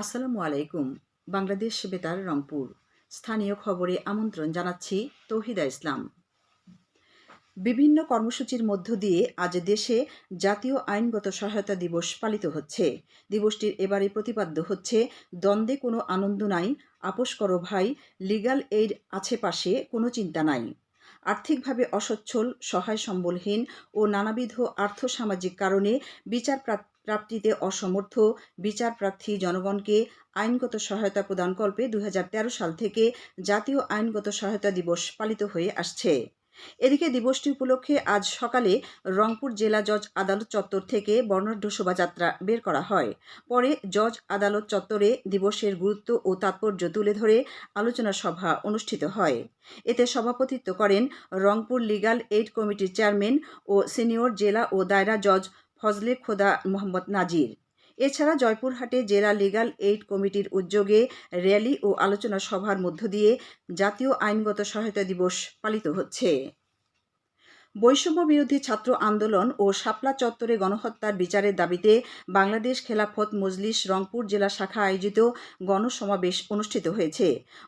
আসসালামু আলাইকুম, বাংলাদেশ বেতার রংপুর। স্থানীয় খবরে আমন্ত্রণ জানাচ্ছি তৌহিদা ইসলাম। বিভিন্ন কর্মসূচির মধ্য দিয়ে আজ দেশে জাতীয় আইনগত সহায়তা দিবস পালিত হচ্ছে। দিবসটির এবারে প্রতিপাদ্য হচ্ছে, দ্বন্দ্বে কোনো আনন্দ নাই, আপোষ করো ভাই, লিগাল এইড আছে পাশে, কোনো চিন্তা নাই। আর্থিকভাবে অসচ্ছল সহায় সম্বলহীন ও নানাবিধ আর্থসামাজিক কারণে বিচার প্রাপ- প্রাপ্তিতে অসমর্থ বিচার প্রার্থী জনগণকে আইনগত সহায়তা প্রদানকল্পে দুই হাজার তেরো সাল থেকে জাতীয় আইনগত সহায়তা দিবস পালিত হয়ে আসছে। এদিকে দিবসটি উপলক্ষে আজ সকালে রংপুর জেলা জজ আদালত চত্বর থেকে বর্ণাঢ্য শোভাযাত্রা বের করা হয়। পরে জজ আদালত চত্বরে দিবসের গুরুত্ব ও তাৎপর্য তুলে ধরে আলোচনা সভা অনুষ্ঠিত হয়। এতে সভাপতিত্ব করেন রংপুর লিগাল এইড কমিটির চেয়ারম্যান ও সিনিয়র জেলা ও দায়রা জজ ফজলে খোদা মোহাম্মদ নাজির। এছাড়া জয়পুরহাটে জেলা লিগাল এইড কমিটির উদ্যোগে র্যালি ও আলোচনা সভার মধ্য দিয়ে জাতীয় আইনগত সহায়তা দিবস পালিত হচ্ছে। বৈষম্য বিরোধী ছাত্র আন্দোলন ও শাপলা চত্বরে গণহত্যার বিচারের দাবিতে বাংলাদেশ খেলাফত মজলিস রংপুর জেলা শাখা আয়োজিত গণসমাবেশ অনুষ্ঠিত হয়েছে।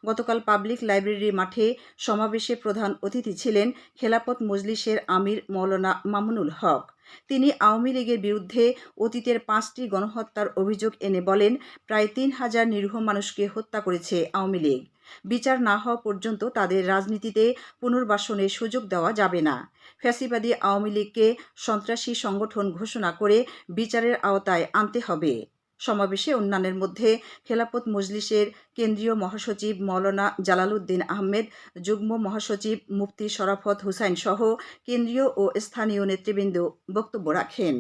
গতকাল পাবলিক লাইব্রেরি মাঠে সমাবেশে প্রধান অতিথি ছিলেন খেলাফত মজলিসের আমির মৌলানা মামুনুল হক। তিনি আওয়ামী লীগের বিরুদ্ধে অতীতের পাঁচটি গণহত্যার অভিযোগ এনে বলেন, প্রায় তিন হাজার নিরীহ মানুষকে হত্যা করেছে আওয়ামী লীগ। বিচার না হওয়া পর্যন্ত তাদের রাজনীতিতে পুনর্বাসনের সুযোগ দেওয়া যাবে না। ফ্যাসিবাদী আওয়ামী লীগকে সন্ত্রাসী সংগঠন ঘোষণা করে বিচারের আওতায় আনতে হবে। সমাবেশে অন্যান্যের মধ্যে খেলাপত মজলিসের কেন্দ্রীয় মহাসচিব মৌলানা জালালউদ্দিন আহমেদ, যুগ্ম মহাসচিব মুফতি শরাফত হুসাইন সহ কেন্দ্রীয় ও স্থানীয় নেতৃবৃন্দ বক্তব্য রাখেন।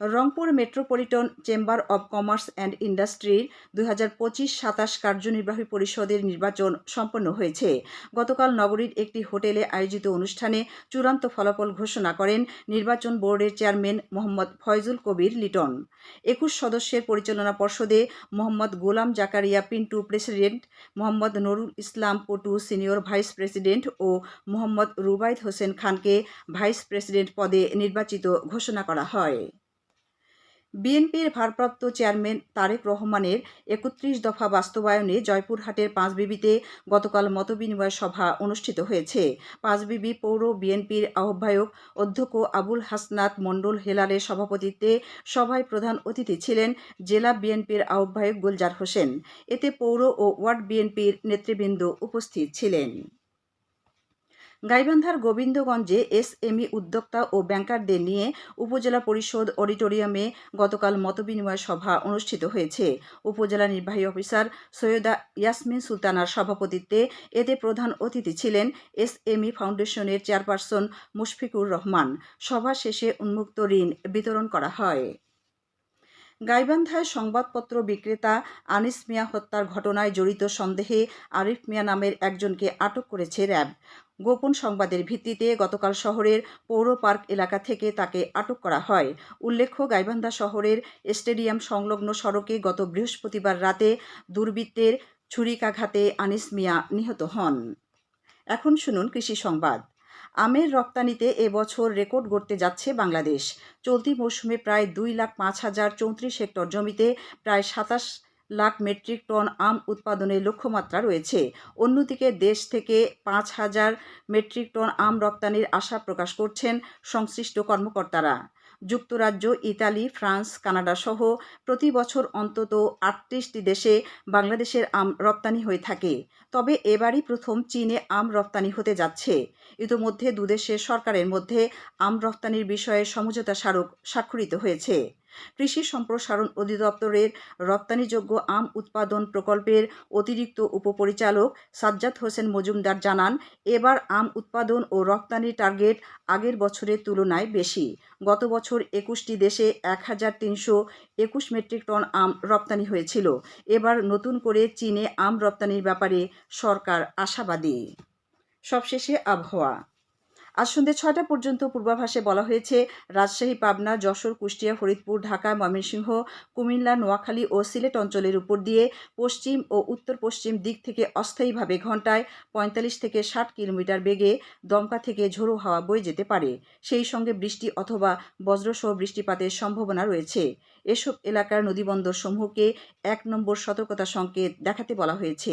Rangpur metropolitan chamber of commerce and ইন্ডাস্ট্রির দুই হাজার পঁচিশ সাতাশ কার্যনির্বাহী পরিষদের নির্বাচন সম্পন্ন হয়েছে। গতকাল নগরীর একটি হোটেলে আয়োজিত অনুষ্ঠানে চূড়ান্ত ফলাফল ঘোষণা করেন নির্বাচন বোর্ডের চেয়ারম্যান মোহাম্মদ ফয়জুল কবির লিটন। একুশ সদস্যের পরিচালনা পর্ষদে Mohammad Golam Zakaria, Pintu president, Mohammad Nurul Islam Potu senior vice president ও মোহাম্মদ রুবাইদ হোসেন খানকে ভাইস প্রেসিডেন্ট পদে নির্বাচিত ঘোষণা করা হয়। বিএনপির ভারপ্রাপ্ত চেয়ারম্যান তারেক রহমানের একত্রিশ দফা বাস্তবায়নে জয়পুরহাটের পাঁচবিবিতে গতকাল মতবিনিময় সভা অনুষ্ঠিত হয়েছে। পাঁচবিবি পৌর বিএনপির আহ্বায়ক অধ্যক্ষ আবুল হাসনাত মণ্ডল হেলালের সভাপতিত্বে সভায় প্রধান অতিথি ছিলেন জেলা বিএনপির আহ্বায়ক গুলজার হোসেন। এতে পৌর ও ওয়ার্ড বিএনপির নেতৃবৃন্দ উপস্থিত ছিলেন। গাইবান্ধার গোবিন্দগঞ্জে এসএমই উদ্যোক্তা ও ব্যাংকারদের নিয়ে উপজেলা পরিষদ অডিটোরিয়ামে গতকাল মতবিনিময় সভা অনুষ্ঠিত হয়েছে। উপজেলা নির্বাহী অফিসার সৈয়দা ইয়াসমিন সুলতানার সভাপতিত্বে এতে প্রধান অতিথি ছিলেন এসএমই ফাউন্ডেশনের চেয়ারপারসন মুশফিকুর রহমান। সভা শেষে উন্মুক্ত ঋণ বিতরণ করা হয়। গাইবান্ধায় সংবাদপত্র বিক্রেতা আনিস মিয়া হত্যার ঘটনায় জড়িত সন্দেহে আরিফ মিয়া নামের একজনকে আটক করেছে র্যাব। গোপন সংবাদের ভিত্তিতে গতকাল শহরের পৌর পার্ক এলাকা থেকে তাকে আটক করা হয়। উল্লেখ্য, গাইবান্ধা শহরের স্টেডিয়াম সংলগ্ন সড়কে গত বৃহস্পতিবার রাতে দুর্বৃত্তের ছুরিকাঘাতে আনিস মিয়া নিহত হন। এখন শুনুন কৃষি সংবাদ। আমের রপ্তানিতে এবছর রেকর্ড গড়তে যাচ্ছে বাংলাদেশ। চলতি মৌসুমে প্রায় দুই লাখ পাঁচ হাজার চৌত্রিশ হেক্টর জমিতে প্রায় সাতাশ লাখ মেট্রিক টন আম উৎপাদনের লক্ষ্যমাত্রা রয়েছে। অন্যদিকে দেশ থেকে পাঁচ হাজার মেট্রিক টন আম রপ্তানির আশা প্রকাশ করছেন সংশ্লিষ্ট কর্মকর্তারা। যুক্তরাজ্য, ইতালি, ফ্রান্স, কানাডা সহ প্রতি বছর অন্তত আটত্রিশটি দেশে বাংলাদেশের আম রপ্তানি হয়ে থাকে। তবে এবারই প্রথম চীনে আম রপ্তানি হতে যাচ্ছে। ইতোমধ্যে দুদেশের সরকারের মধ্যে আম রপ্তানির বিষয়ে সমঝোতা স্মারক স্বাক্ষরিত হয়েছে। কৃষি সম্প্রসারণ অধিদপ্তরের রপ্তানিযোগ্য আম উৎপাদন প্রকল্পের অতিরিক্ত উপপরিচালক সাজ্জাদ হোসেন মজুমদার জানান, এবার আম উৎপাদন ও রপ্তানির টার্গেট আগের বছরের তুলনায় বেশি। গত বছর একুশটি দেশে এক হাজার তিনশো একুশ মেট্রিক টন আম রপ্তানি হয়েছিল। এবার নতুন করে চীনে আম রপ্তানির ব্যাপারে সরকার আশাবাদী। সবশেষে আবহাওয়া। আজ সন্ধ্যে ছয়টা পর্যন্ত পূর্বাভাসে বলা হয়েছে, রাজশাহী, পাবনা, যশোর, কুষ্টিয়া, ফরিদপুর, ঢাকা, ময়মনসিংহ, কুমিল্লা, নোয়াখালী ও সিলেট অঞ্চলের উপর দিয়ে পশ্চিম ও উত্তর পশ্চিম দিক থেকে অস্থায়ীভাবে ঘন্টায় পঁয়তাল্লিশ থেকে ষাট কিলোমিটার বেগে দমকা থেকে ঝোড়ো হাওয়া বয়ে যেতে পারে। সেই সঙ্গে বৃষ্টি অথবা বজ্রসহ বৃষ্টিপাতের সম্ভাবনা রয়েছে। এসব এলাকার নদীবন্দর সমূহকে এক নম্বর সতর্কতা সংকেত দেখাতে বলা হয়েছে।